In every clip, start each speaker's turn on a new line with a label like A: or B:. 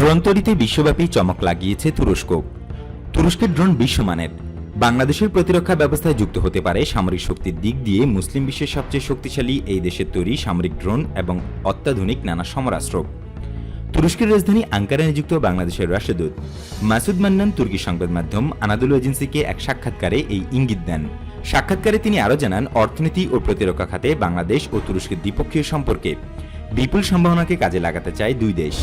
A: Drone তৈরিতে বিশ্বব্যাপী চমক লাগিয়েছে তুরস্ক। তুরস্কের ড্রোন বিশ্বমানের। বাংলাদেশের প্রতিরক্ষা ব্যবস্থায় যুক্ত হতে পারে সামরিক শক্তির দিক দিয়ে মুসলিম বিশ্বের সবচেয়ে শক্তিশালী এই দেশের তৈরি সামরিক ড্রোন এবং অত্যাধুনিক নানা সমরাস্ত্র। তুরস্কের রাজধানী আঙ্কারায় নিযুক্ত বাংলাদেশের রাষ্ট্রদূত মাসুদ মান্নান তুর্কি সংবাদ মাধ্যম আনাদুল এজেন্সিকে এক সাক্ষাৎকারে এই ইঙ্গিত দেন। সাক্ষাৎকারে তিনি আরও জানান, অর্থনীতি ও প্রতিরক্ষা খাতে বাংলাদেশ ও তুরস্কের দ্বিপক্ষীয় সম্পর্কে বিপুল সম্ভাবনাকে কাজে লাগাতে চায় দুই দেশ।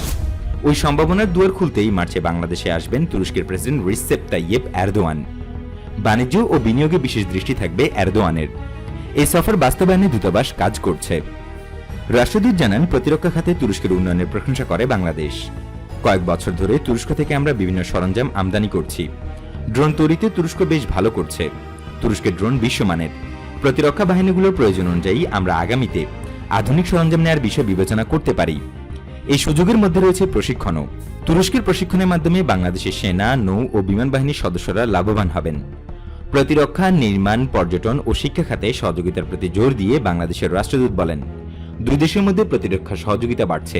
A: ওই সম্ভাবনার দুয়ার খুলতেই মার্চে বাংলাদেশে আসবেন তুরস্কের প্রেসিডেন্ট রিসেপ তাইয়েব এরদোয়ান। বাণিজ্য ও বিনিয়োগে বিশেষ দৃষ্টি থাকবে এরদোয়ানের। এই সফর বাস্তবায়নে দূতাবাস কাজ করছে। রাষ্ট্রদূত জানান, প্রতিরক্ষা খাতে তুরস্কের উন্নয়নের প্রশংসা করে বাংলাদেশ। কয়েক বছর ধরে তুরস্ক থেকে আমরা বিভিন্ন সরঞ্জাম আমদানি করছি। ড্রোন তৈরিতে তুরস্ক বেশ ভালো করছে। তুরস্কের ড্রোন বিশ্বমানের। প্রতিরক্ষা বাহিনীগুলোর প্রয়োজন অনুযায়ী আমরা আগামীতে আধুনিক সরঞ্জাম নেওয়ার বিষয় বিবেচনা করতে পারি। এই সুযোগের মধ্যে রয়েছে প্রশিক্ষণও। তুরস্কের প্রশিক্ষণের মাধ্যমে বাংলাদেশের সেনা, নৌ ও বিমান বাহিনীর সদস্যরা লাভবান হবেন। প্রতিরক্ষা, নির্মাণ, পর্যটন ও শিক্ষা খাতে সহযোগিতার প্রতি জোর দিয়ে বাংলাদেশের রাষ্ট্রদূত বলেন, দুই দেশের মধ্যে প্রতিরক্ষা সহযোগিতা বাড়ছে।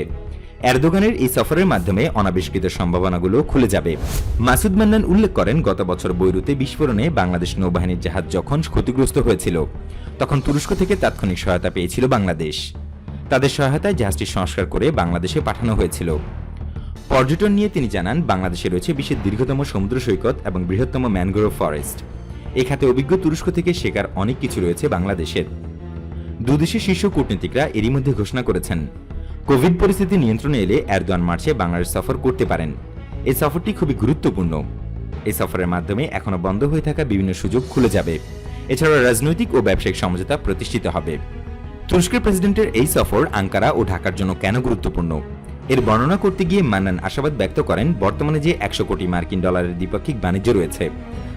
A: এরদোগানের এই সফরের মাধ্যমে অনাবিষ্কৃত সম্ভাবনাগুলো খুলে যাবে। মাসুদ মান্নান উল্লেখ করেন, গত বছর বৈরুতে বিস্ফোরণে বাংলাদেশ নৌবাহিনীর জাহাজ যখন ক্ষতিগ্রস্ত হয়েছিল, তখন তুরস্ক থেকে তাৎক্ষণিক সহায়তা পেয়েছিল বাংলাদেশ। তাদের সহায়তায় জাহাজটি সংস্কার করে বাংলাদেশে পাঠানো হয়েছিল। পর্যটন নিয়ে তিনি জানান, বাংলাদেশে রয়েছে বিশ্বের দীর্ঘতম সমুদ্র সৈকত এবং বৃহত্তম ম্যানগ্রোভ ফরেস্ট। এই খাতে অভিজ্ঞ তুরস্ক থেকে শেখার অনেক কিছু রয়েছে বাংলাদেশের। দুদেশের শীর্ষ কূটনীতিকরা এরই মধ্যে ঘোষণা করেছেন, কোভিড পরিস্থিতি নিয়ন্ত্রণে এলে এরদোয়ান মার্চে বাংলাদেশ সফর করতে পারেন। এই সফরটি খুবই গুরুত্বপূর্ণ। এই সফরের মাধ্যমে এখনও বন্ধ হয়ে থাকা বিভিন্ন সুযোগ খুলে যাবে। এছাড়া রাজনৈতিক ও ব্যবসায়িক সমঝোতা প্রতিষ্ঠিত হবে। তুরস্কের প্রেসিডেন্টের এই সফর আঙ্কারা ও ঢাকার জন্য কেন গুরুত্বপূর্ণ? এর বর্ণনা করতে গিয়ে মান্নান আশাবাদ ব্যক্ত করেন, বর্তমানে যে একশো কোটি মার্কিন ডলারের দ্বিপাক্ষিক বাণিজ্য রয়েছে,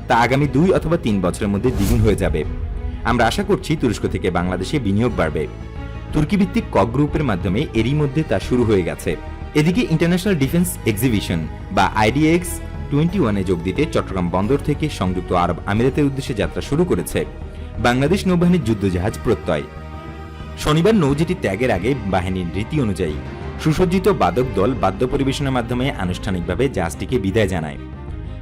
A: তা আগামী দুই অথবা তিন বছরের মধ্যে দ্বিগুণ হয়ে যাবে। আমরা আশা করছি তুরস্ক থেকে বাংলাদেশে বিনিয়োগ বাড়বে। তুর্কি ভিত্তিক কক গ্রুপের মাধ্যমে এরই মধ্যে তা শুরু হয়ে গেছে। এদিকে ইন্টারন্যাশনাল ডিফেন্স এক্সিবিশন বা আইডিএক্স টোয়েন্টি ওয়ানে যোগ দিতে চট্টগ্রাম বন্দর থেকে সংযুক্ত আরব আমিরাতের উদ্দেশ্যে যাত্রা শুরু করেছে। বাংলাদেশ নৌবাহিনীর যুদ্ধজাহাজ প্রত্যয়। শনিবার নৌজেটি ত্যাগের আগে বাহিনীর রীতি অনুযায়ী সুসজ্জিত বাদক দল বাদ্য পরিবেশনের মাধ্যমে আনুষ্ঠানিকভাবে জাহাজটিকে বিদায় জানায়।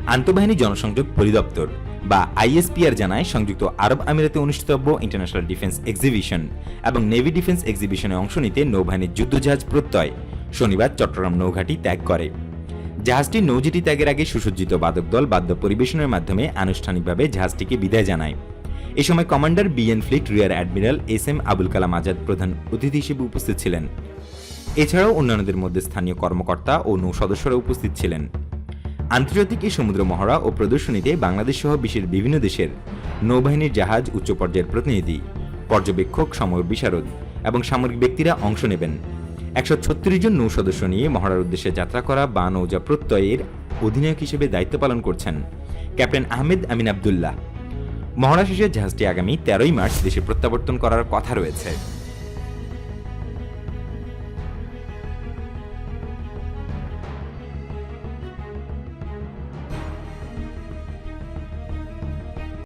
A: আন্তঃবাহিনী জনসংযোগ পরিদপ্তর বা আইএসপিআর জানায় সংযুক্ত আরব আমিরাতে অনুষ্ঠিতব্য ইন্টারন্যাশনাল ডিফেন্স এক্সিবিশন এবং নেভি ডিফেন্স এক্সিবিশনে অংশ নিতে নৌবাহিনীর যুদ্ধজাহাজ প্রত্যয় শনিবার চট্টগ্রাম নৌঘাটি ত্যাগ করে। জাহাজটি নৌজেটি ত্যাগের আগে সুসজ্জিত বাদক দল বাদ্য পরিবেশনের মাধ্যমে আনুষ্ঠানিকভাবে জাহাজটিকে বিদায় জানায়। এ সময় commander BN fleet rear admiral S M Abul Kalam Azad প্রধান অতিথি হিসেবে উপস্থিত ছিলেন। এছাড়াও অন্যান্যদের মধ্যে স্থানীয় কর্মকর্তা ও নৌ সদস্যরা উপস্থিত ছিলেন। আন্তর্জাতিক এই সমুদ্র মহড়া ও প্রদর্শনীতে বাংলাদেশ সহ বিশ্বের বিভিন্ন দেশের নৌবাহিনীর জাহাজ উচ্চ পর্যায়ের প্রতিনিধি, পর্যবেক্ষক, সমর বিশারদ এবং সামরিক ব্যক্তিরা অংশ নেবেন। একশো ছত্রিশ জন নৌ সদস্য নিয়ে মহড়ার উদ্দেশ্যে যাত্রা করা বা নৌজা প্রত্যয়ের অধিনায়ক হিসেবে দায়িত্ব পালন করছেন ক্যাপ্টেন আহমেদ আমিন আবদুল্লাহ। মহড়া শেষে জাহাজটি আগামী তেরোই মার্চ দেশে প্রত্যাবর্তন করার কথা রয়েছে।